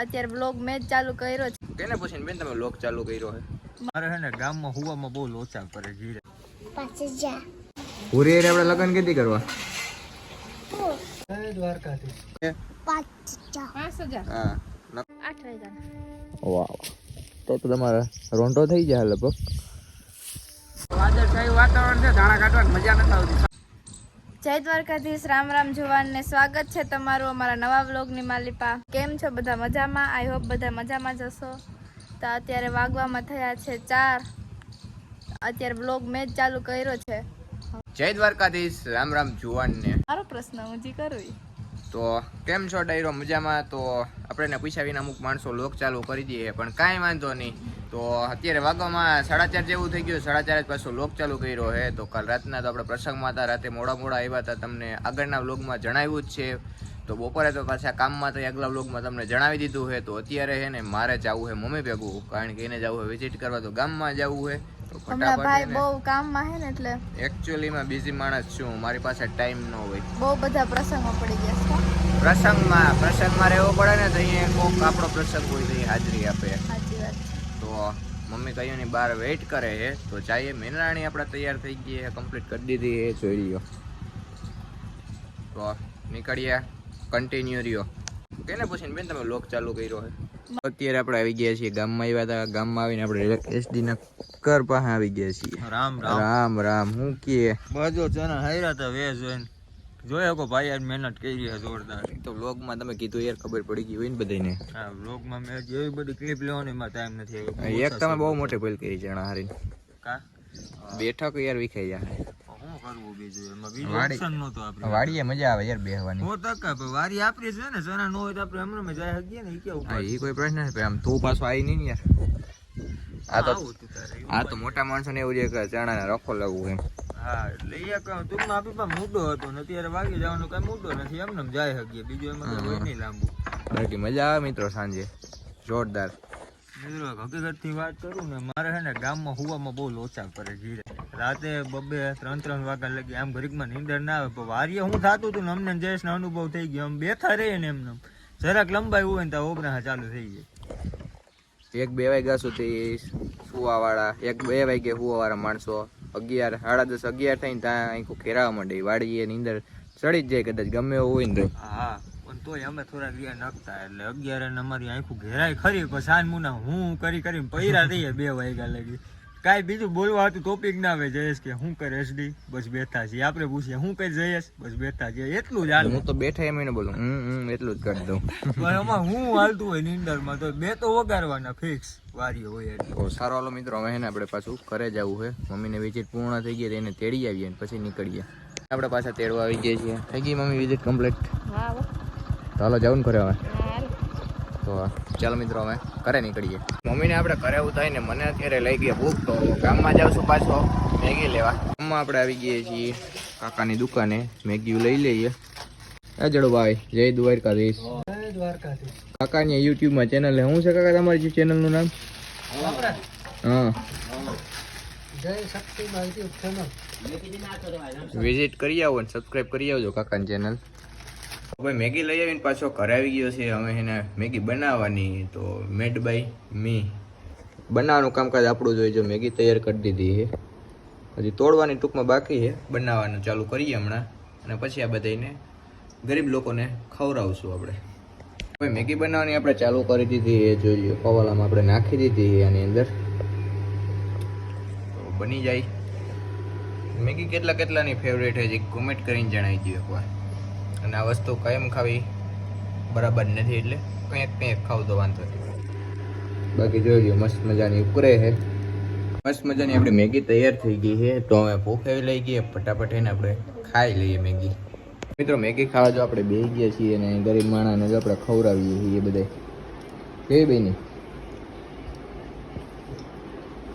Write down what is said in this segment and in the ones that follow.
અત્યારે બ્લોગ મેં જ ચાલુ કર્યો છે. કેને પૂછીને બેન તમે લોક ચાલુ કર્યો હે? મારે હે ને ગામમાં હુવામાં બહુ લોચા કરે જીરે પૂરી આપણે લગન કેદી કરવા? દ્વારકાથી હા? વાગ્યા. વાહ તો તો તમારે રોંટો થઈ જાય લગભગ. વાતાવરણ છે ધાણા કાઢવાની મજા નથી આવતી. જય દ્વારકાધીશ રામ રામ જુવાનને સ્વાગત છે તમારું અમારા નવા વ્લોગની માલિપા. કેમ છો બધા મજામાં? આઈ હોપ બધા મજામાં જશો તો અત્યારે વાગવામાં થયા છે ચાર. અત્યારે વ્લોગ મેં જ ચાલુ કર્યો છે. જય દ્વારકાધીશ રામ રામ જુવાનને. મારો પ્રશ્ન હું જી કરું. તો કેમ છો ડાયરો? મજામાં? તો આપણે એને પૂછ્યા વિના અમુક માણસો લોક ચાલુ કરી દઈએ, પણ કાંઈ વાંધો નહીં. તો અત્યારે વાગવામાં સાડા ચાર જેવું થઈ ગયું. સાડા ચાર જ પાછો લોક ચાલુ કર્યો છે. તો કાલ રાતના તો આપણે પ્રસંગમાં હતા રાતે મોડા મોડા આવ્યા હતા. તમને આગળના વ્લોગમાં જણાવ્યું જ છે. તો બપોરે તો પાછા કામમાં તો આગલા વ્લોગમાં તમને જણાવી દીધું છે. તો અત્યારે છે ને મારે જવું છે મમ્મી ભેગું, કારણ કે એને જવું છે વિઝિટ કરવા. તો ગામમાં જવું છે. હમણાં ભાઈ બહુ કામમાં હે ને એટલે એકચ્યુઅલીમાં બિઝી માણસ છું. મારી પાસે ટાઈમ ન હોય. બહુ બધા પ્રસંગો પડી ગયા છે પ્રસંગમાં પ્રસંગમાં રહેવું પડે ને તો અહીંયા કોક આપણો પ્રસંગ હોય તો હાજરી આપે. સાચી વાત તો મમ્મી કહ્યું ની બહાર વેઇટ કરે છે. તો ચાઈએ મેનરાણી આપણે તૈયાર થઈ ગઈ છે કમ્પ્લીટ કરી દીધી એ જોઈ રહ્યો તો નીકળીએ. કન્ટિન્યુ રહ્યો. કેને પૂછીને બેન તમે લોક ચાલુ કર્યો છે? અત્યારે આપણે આવી ગયા છીએ ગામમાં આવ્યા હતા. ગામમાં આવીને આપણે એસડી ના કર પાસે આવી ગયા છીએ. રામ રામ. રામ હું કે? બધો ચેનલ હાર્યા હતા વે જોઈને. જોયો કો ભાઈ યાર મહેનત કરી છે જોરદાર. તો વ્લોગમાં તમે કીધું યાર ખબર પડી ગઈ હોય ને બધાને હા વ્લોગમાં મેં જેવી બધી ક્લિપ લેવાની એમાં ટાઈમ નથી એક તમે બહુ મોટી ભૂલ કરી ચણા હારી કા? બેઠક યાર વિખાઈ જાય કરવું બીજું એમાં બીજું ઓપ્શન નહોતું આપણે વાડીએ મજા આવે યાર બેહવાની. પણ વારી આપણી છે ને સના નો હોય તો આપણે હમણાં જાય હકીએ ને કેવું હા એ કોઈ પ્રશ્ન નથી આમ તું પાછો આવી નહીં યાર. આ તો તું તો મોટા માણસો ને એવું છે કે ચણા ને રખો લાવવું એમ. હા એટલે એ આપણી પાસે મુદ્દો હતો ને અત્યારે વાગી જવાનો કઈ મુદ્દો નથી એમને જાય શકીએ. બીજું એમાં કઈ નહીં લાંબુ. બાકી મજા આવે મિત્રો સાંજે. જોરદાર. મિત્રો હકીકતથી વાત કરું ને મારે છે ને ગામમાં હુવામાં બહુ લોચા કરે જીરે રાતે બબે ત્રણ ત્રણ વાગ્યા લગી આમ ઘડીકમાં નીંદર ના આવે. પણ વારીએ હું થતું હતું ને અમને જયેશનો અનુભવ થઈ ગયો. આમ બેઠા રહીએ ને એમને જરાક લંબાઈ હોય ને તો ઓબરા ચાલુ થઈ જાય. એક બે વાગ્યા સુધી સુવા વાળા એક બે વાગે સુવા વાળા માણસો અગિયાર સાડા દસ અગિયાર થઈને ત્યાં આખું ખેરાવા માંડે. વાડીએ ની અંદર ચડી જ જાય કદાચ ગમે એવું હોય ને હા પણ તોય અમે થોડા ગયા નખતા. એટલે અગિયાર ને અમારી આંખું ઘેરાય ખરી. પણ સાંજ મુના હું કરી કરીને પૈરા થઈએ બે વાગ્યા લગી. કાંઈ બીજું બોલવા હતું ટોપિક ના આવે જયેશ કે શું કરે એસડી બસ બેઠા છીએ. આપણે પૂછીએ હું કરે જયેશ? બસ બેઠા છીએ. એટલું જ હાલ. હું તો બેઠા એમ એને બોલું. હમ હમ એટલું જ કરી દઉં. પણ આમાં હું હાલતું હોય નીંદરમાં તો બે તો વગાડવાના ફિક્સ વારી હોય એટલે. સારો હાલો મિત્રો હવે ને આપણે પાછું ઘરે જવું છે મમ્મીને વિઝિટ પૂર્ણ થઈ ગઈ તો એને તેડી આવીએ ને પછી નીકળીએ. આપણે પાછા તેડવા આવી ગયા છીએ. થઈ ગઈ મમ્મી વિઝિટ કમ્પ્લીટ હા હાલો જવું ને ઘરે હવે. તો ચાલો મિત્રો અમે ઘરે નીકળીએ. મમ્મીને આપણે ઘરે એવું થાય ને મને અત્યારે લઈ ગયા ભૂખ તો ગામમાં જાઉં છું પાછો. મેગી લેવા. ગામમાં આપણે આવી ગયા છીએ કાકાની દુકાને. મેગી લઈ લઈએ. એ જડુભાઈ જય દ્વારકાધીશ. કાકાની યુટ્યુબમાં ચેનલ શું છે કાકા તમારી ચેનલનું નામ? હા. વિઝિટ કરી આવો ને સબસ્ક્રાઇબ કરી આવજો કાકાની ચેનલ ભાઈ મેગી લઈ આવીને પાછો ઘરે આવી ગયો છે. અમે એને મેગી બનાવવાની તો મેડ બાય મી. બનાવવાનું કામકાજ આપણું જોઈએ જો મેગી તૈયાર કરી દીધી છે. હજી તોડવાની ટૂંકમાં બાકી છે. બનાવવાનું ચાલુ કરીએ હમણાં અને પછી આ બધાને ગરીબ લોકોને ખવડાવશું આપણે. હવે મેગી બનાવવાની આપણે ચાલુ કરી દીધી એ જોઈએ પવાલામાં આપણે નાખી દીધી એની અંદર. તો બની જાય. મેગી કેટલા કેટલાની ફેવરેટ છે જે કોમેન્ટ કરીને જણાવી દો એકવાર. અને આ વસ્તુ કેમ ખાવી બરાબર નથી એટલે કંઈક કંઈક ખાવ તો વાંધો નથી બાકી જોઈ મસ્ત મજાની ઉકરે છે. મસ્ત મજાની આપણી મેગી તૈયાર થઈ ગઈ છે, તો અમે ભૂખાવી લઈ ગઈ ફટાફટ એને આપણે ખાઈ લઈએ મેગી. મિત્રો, મેગી ખાવા જો આપણે બે ગયા છીએ અને ગરીબ માણસને જો આપણે ખવડાવીએ છીએ બધા કે બેની?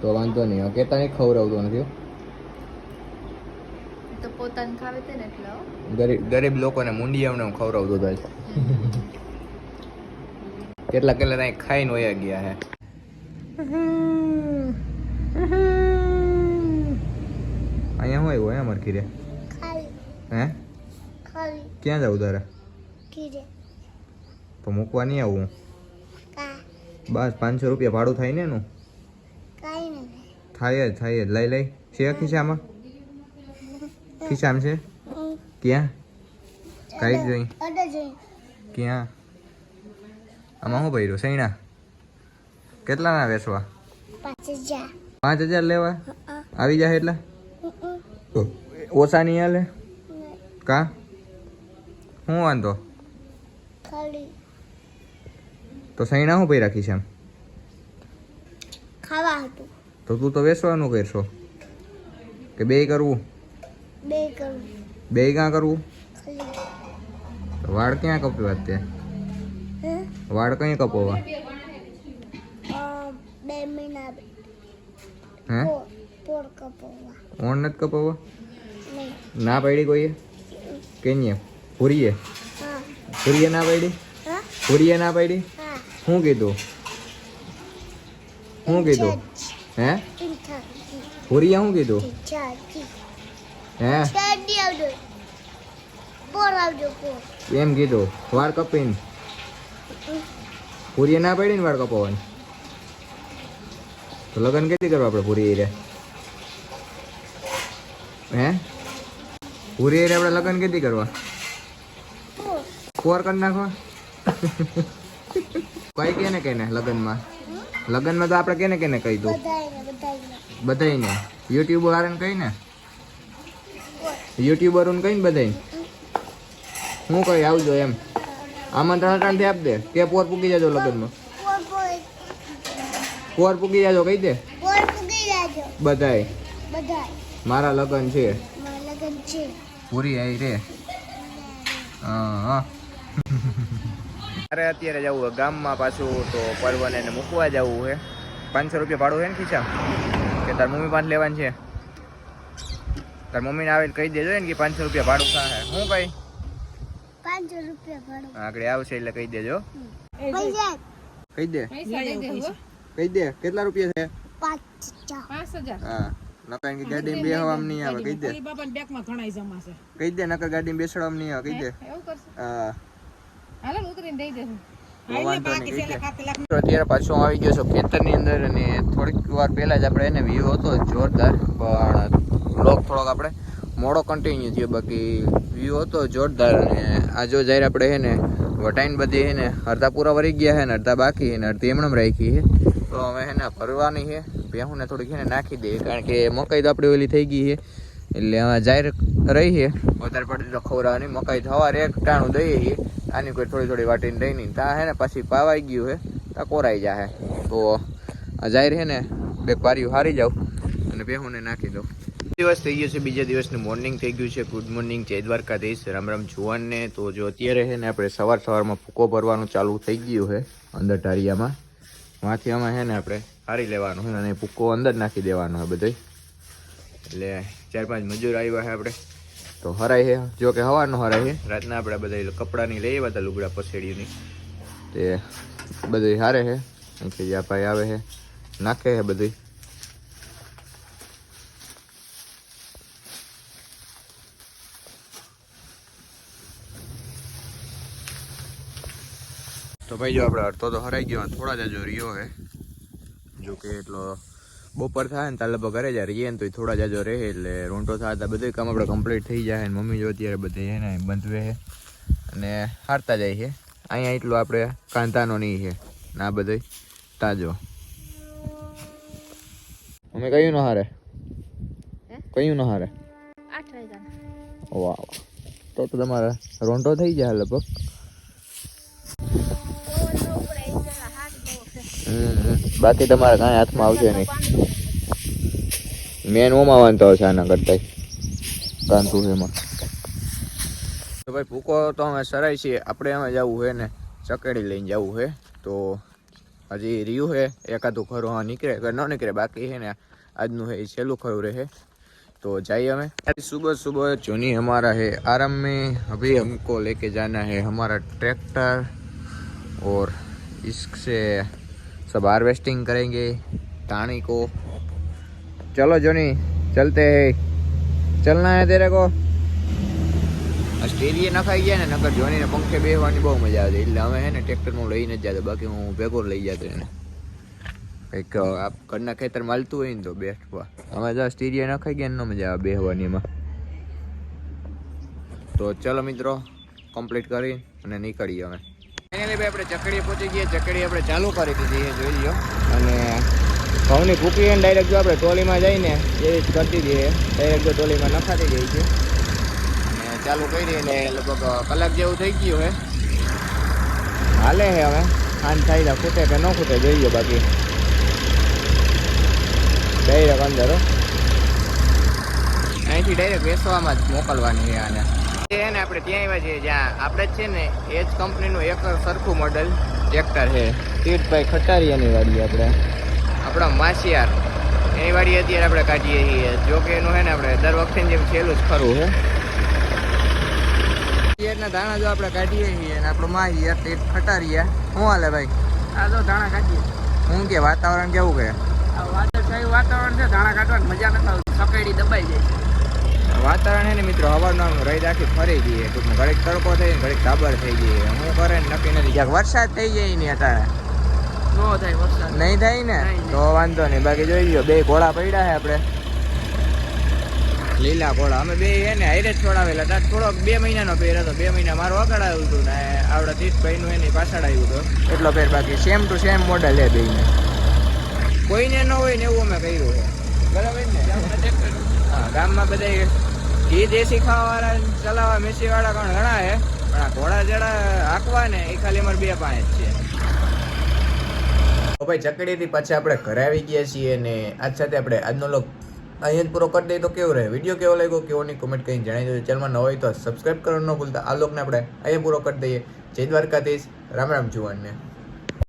તો વાંધો નહીં કેતા નહીં ખવડાવતો નથી. તો પોતાને ખાવે તે ને એટલે ગરીબ ગરીબ લોકોને મુંડિયાઓને હું ખવડાવતો હતો કેટલા કેટલા ત્યાં ખાઈને હોય ગયા હે? અહીંયા હોય હોય અમાર કીરે રે હે? ક્યાં જાવ તારે? તો મૂકવા નહીં આવું બસ પાંચસો રૂપિયા ભાડું થાય ને એનું? થાય જ થાય જ. લઈ લઈ. છે ખિસ્સામાં ખિસ્સામાં છે ક્યાં? કઈ જ નહીં જોઈ. ક્યાં? આમાં શું ભર્યું? સૈણા? કેટલાના વેચવા? પાંચ હજાર. લેવા? આવી જાય એટલા? ઓછા નહીં હાલે? કા? શું વાંધો? તો સૈણા શું ભર્યા ખિસ્સામાં ખાવા હતું. તો તું તો વેચવાનું કરશો. કે બે કરવું? બે કરું બે ક્યાં કરવું? ખાલી. તો વાળ ક્યાં કપવા તે હે? વાળ કઈ કપવા અ, બે મહિના હે? પોર પોર કપવા ઓણ નથી કપવા નહીં. ના પાડી કોઈએ? કેનીએ? પૂરીએ હા. પૂરીએ ના પાડી? હા? પૂરીએ ના પાડી? હા. શું કીધું? શું કીધું? હે? ઇન્થાજી પૂરીએ શું કીધું? ચાજી હે? એમ કીધું વાળ કપીને. પૂરી ના પડી ને વાળ કપાવવાની? તો લગ્ન કેટલી કરવા આપણે પૂરી એરે હે? પૂરી એરે આપણે લગ્ન કેટલી કરવા? ફોર કરી નાખવા? કઈ કેને કેને લગ્નમાં? લગ્નમાં તો આપણે કેને કેને કહી દઉં? બધાયને યુટ્યુબર વાળાને કહી ને યુટ્યુબરોને કહીને બધાય હું કહી આવજો એમ. આમંત્રણ અટાણથી આપ દે. કે પોર પૂકી જાજો લગ્નમાં. પોર પોર પોર પૂકી જાજો કહી દે. પોર પૂગી જાજો બધાય. બધાય. મારા લગ્ન છે. મારા લગન છે. પૂરી આવી રે. હા અરે અત્યારે જવું ગામમાં પાછું તો પરવાને મૂકવા જવું છે પાંચસો રૂપિયા ભાડું છે ને ખીચા કે તાર મમ્મી પાસે લેવાનું છે? તાર મમ્મીને આવે કહી દેજો ને કે પાંચસો રૂપિયા ભાડું થાય. હું કઈ પાંચસો રૂપિયા ભાડું. આગળ આવશે એટલે કહી દેજો. કહી દે. કહી દે કેટલા રૂપિયા છે? પાંચ હજાર. હા નકર નહીં આવે કહી દે. કહી દે નકર ગાડીમાં બેસવામાં નહીં આવે કહી દે. અત્યારે પાછો આવી ગયો છું ખેતરની અંદર અને થોડીક વાર પહેલા જ આપણે એને વ્યૂ હતો જોરદાર પણ બ્લોગ થોડોક આપણે મોડો કન્ટિન્યુ થયો. બાકી વ્યૂ હતો જોરદાર અને આ જો જ્યારે આપણે છે ને વટાઈને બધી છે ને અડધા પૂરા વરી ગયા છે ને, અડધા બાકી છે ને, અડધી એમણે રાખી છે. તો હવે છે ને ભરવાની છે. ભેહુંને થોડીક છે ને નાખી દઈએ, કારણ કે મકાઈ તો આપણી ઓલી થઈ ગઈ છે. એટલે હવે જાહેર રહી છે. વધારે પડતી તો ખવડાવવાની. મકાઈ સવારે એક ટાણું દઈએ છીએ. આની કોઈ થોડી થોડી વાટીને દઈ નહીં. ત્યાં હે ને પછી પાવાઈ ગયું છે. ત્યાં કોરાઈ જાય તો આ જાહેર છે ને બે પારીઓ હારી જાઉં અને બેહુને નાખી દઉં. દિવસ થઈ ગયો છે, બીજા દિવસનું મોર્નિંગ થઈ ગયું છે. ગુડ મોર્નિંગ જય દ્વારકાધીશ. રામ રામ, જુવાનને તો જો અત્યારે છે ને આપણે સવાર સવારમાં ભૂકો ભરવાનું ચાલુ થઈ ગયું છે, અંદર ઢારિયામાં માથિયામાં છે ને આપણે હારી લેવાનું છે અને ભૂકો અંદર નાખી દેવાનો છે બધે એટલે ચાર પાંચ મજૂર આવ્યા છે આપણે. તો હરાય છે, જો કે હવાનો હરાય છે. રાતના આપણે બધા કપડાની લઈ આવ્યા હતા, લુગડા પસેડીની તે બધી હારે છે. જ્યાં ભાઈ આવે છે, નાખે છે બધી તો ભાઈ જો આપણે અડધો તો હરાઈ ગયો થોડા જ હજુ રહ્યો હે. જો કે એટલો બપોર થાય ને તાલે ઘરે જ રહીએ ને તો થોડા જાજો રહે એટલે રૂંટો થાય તો બધું કામ આપણે કમ્પ્લીટ થઈ જાય ને મમ્મી જો અત્યારે બધે ને બંધવે છે અને હારતા જાય છે અહીંયા એટલું આપણે કાંતાનો નહીં છે ના બધે તાજો. અમે કયું ન હારે? કયું ન હારે? વાહ તો તો તમારે રોંટો થઈ જાય લગભગ. બાકી તમારે કાંઈ હાથમાં આવશે નહીં મેન ઓમાં વાંધો હશે આના કરતા કાંતુ એમાં તો ભાઈ ભૂકો તો અમે સરાય છીએ આપણે અમે જવું છે ને ચકેડી લઈને જવું છે તો હજી રહ્યું છે એકાદું ખરું હા નીકળે કે ન નીકળે બાકી છે ને આજનું है છેલ્લું ખરું રહે तो जाइए हमें सुबह सुबह जोनी हमारा है आराम में अभी हमको लेके जाना है हमारा ट्रैक्टर और इससे सब हार्वेस्टिंग करेंगे टाणी को चलो जोनी चलते हैं चलना है तेरे को આ સ્ટેરીએ નખાઈ ગયા ને નકર જોનીને પંખે બેસવાની બહુ મજા આવે એટલે અમે હે ને ટ્રેક્ટરનું લઈને જ જતો બાકી હું ભેગો લઈ જતો એને કંઈક આ ઘરના ખેતર માલતું હોય ને તો બેસ્ટ પા અમે જો સ્ટીરિયા નખાઈ ગયા ને ન મજા આવે બેહવાની એમાં તો ચલો મિત્રો કમ્પ્લીટ કરી અને નીકળીએ અમે ફાઇનલી ભાઈ આપણે ચકડીએ પહોંચી ગયા ચકડી આપણે ચાલુ કરી દીધી છે, જોઈ લો અને ઘઉંની કૂકી અને ડાયરેક્ટ જો આપણે ટોલીમાં જઈને એ જ કરતી દઈએ ડાયરેક્ટ જો ટોલીમાં નખાતી ગઈ છે. અને ચાલુ કરી ને લગભગ કલાક જેવું થઈ ગયું હે. હાલે હે હવે. ખાંડ થાય તો ખૂટે કે ન ખૂટે જોઈએ બાકી. ડાયરેક્ટ અંદર અહીંથી ડાયરેક્ટ વેસવામાં જ મોકલવાની છે આને. છે ને આપણે ત્યાં આવ્યા છીએ જ્યાં આપણે છે ને એ જ કંપનીનું એક સરખું મોડલ ટ્રેક્ટર છે. તીર્થભાઈ ખટારિયાની વાડી આપણે. આપણા માસિયાર. એની વાડી અત્યારે આપણે કાઢીએ છીએ. જો કે એનું છે ને આપણે દર વખતે જેમ છેલું જ ખરું છે. પિયરના ધાણા જો આપણે કાઢીએ છીએ અને આપણો માહિયાર તીર્થ ખટારિયા. શું હાલે ભાઈ? આ તો ધાણા કાઢીએ. શું કે વાતાવરણ કેવું કે આ વાદળછાયું વાતાવરણ છે ધાણા કાઢવાની મજા નથી આવતી. સકેડી દબાઈ જાય છે. વાતાવરણ ને મિત્રો હવાનું રહી રાખી ફરી ગઈ ટૂંકમાં ઘડીક તડકો થઈ ને ઘડીક ધાબર થઈ ગઈ. હું કરે નક્કી નથી. ક્યાંક વરસાદ થઈ જાય ને અત્યારે નો થાય વરસાદ. નહીં થાય ને. તો વાંધો નહીં. બાકી જોઈ લો બે ઘોડા પડ્યા છે આપણે. લીલા ઘોડા. અમે બે એને હાઈરે છોડાવેલા હતા. થોડોક બે મહિનાનો પહેર હતો. બે મહિના મારું આગળ આવ્યું હતું ને આવડા તીર્થભાઈ નું એની પાછળ આવ્યું હતું. એટલો પહેર બાકી. સેમ ટુ સેમ મોડલ છે બેને કોઈને ન હોય ને એવું અમે કર્યું બરાબર ને? હા ગામમાં બધા ઘી દેશી ખાવાવાળા ચલાવવા મેસી વાળા કોણ ઘણા છે પણ આ ઘોડા જડા હાંકવા ને એ ખાલી અમારે બે પાંચ છે. ભાઈ ચકડીથી પાછા આપણે ઘરે આવી ગયા છીએ અને આજ સાથે આપણે આજનો લોક અહીંયા જ પૂરો કરી દઈએ તો કેવું રહે? વીડિયો કેવો લાગ્યો? કેવો નહીં કોમેન્ટ કરીને જણાવી દેજો. ચેનલમાં ન હોય તો સબસ્ક્રાઈબ કરવાનું ન ભૂલતા. આ લોકને આપણે અહીંયા પૂરો કરી દઈએ. જય દ્વારકાધીશ. રામ રામ જુવાનને.